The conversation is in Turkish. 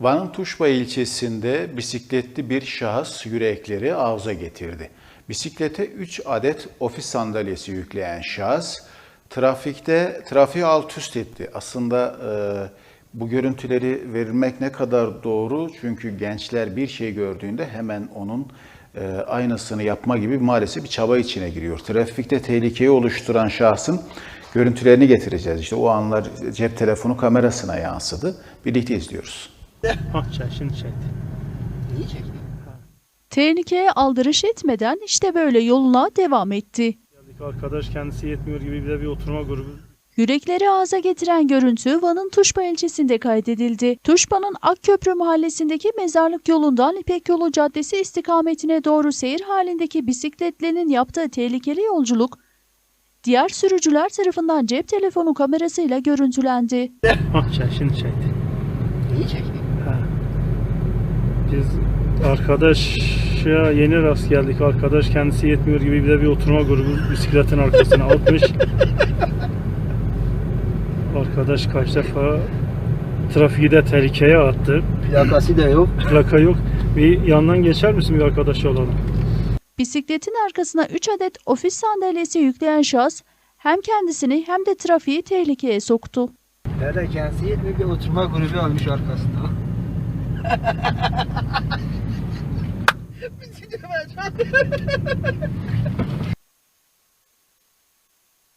Van'ın Tuşba ilçesinde bisikletli bir şahıs yürekleri ağza getirdi. Bisiklete 3 adet ofis sandalyesi yükleyen şahıs trafikte trafiği alt üst etti. Aslında e, bu görüntüleri verilmek ne kadar doğru? Çünkü gençler bir şey gördüğünde hemen onun e, aynısını yapma gibi maalesef bir çaba içine giriyor. Trafikte tehlikeyi oluşturan şahsın görüntülerini getireceğiz. İşte o anlar cep telefonu kamerasına yansıdı. Birlikte izliyoruz. Ha çek şimdi çekti. İyi çekti. Tehlikeye aldırış etmeden işte böyle yoluna devam etti. Geldik arkadaş kendisi yetmiyor gibi bir de bir oturma grubu. Yürekleri ağza getiren görüntü Van'ın Tuşba ilçesinde kaydedildi. Tuşba'nın Akköprü mahallesindeki mezarlık yolundan İpek Yolu Caddesi istikametine doğru seyir halindeki bisikletlinin yaptığı tehlikeli yolculuk, diğer sürücüler tarafından cep telefonu kamerasıyla görüntülendi. Ha çek şimdi çekti. İyi çekti. Ha. Biz arkadaşa yeni rast geldik. Arkadaş kendisi yetmiyor gibi bir de bir oturma grubu bisikletin arkasına atmış. Arkadaş kaç defa trafiği de tehlikeye attı. Plakası da yok. Plaka yok. Bir yandan geçer misin bir arkadaşı olalım? Bisikletin arkasına 3 adet ofis sandalyesi yükleyen şahıs hem kendisini hem de trafiği tehlikeye soktu. Nerede kendisi yetmiyor bir oturma grubu almış arkasında. Bizi dövecek.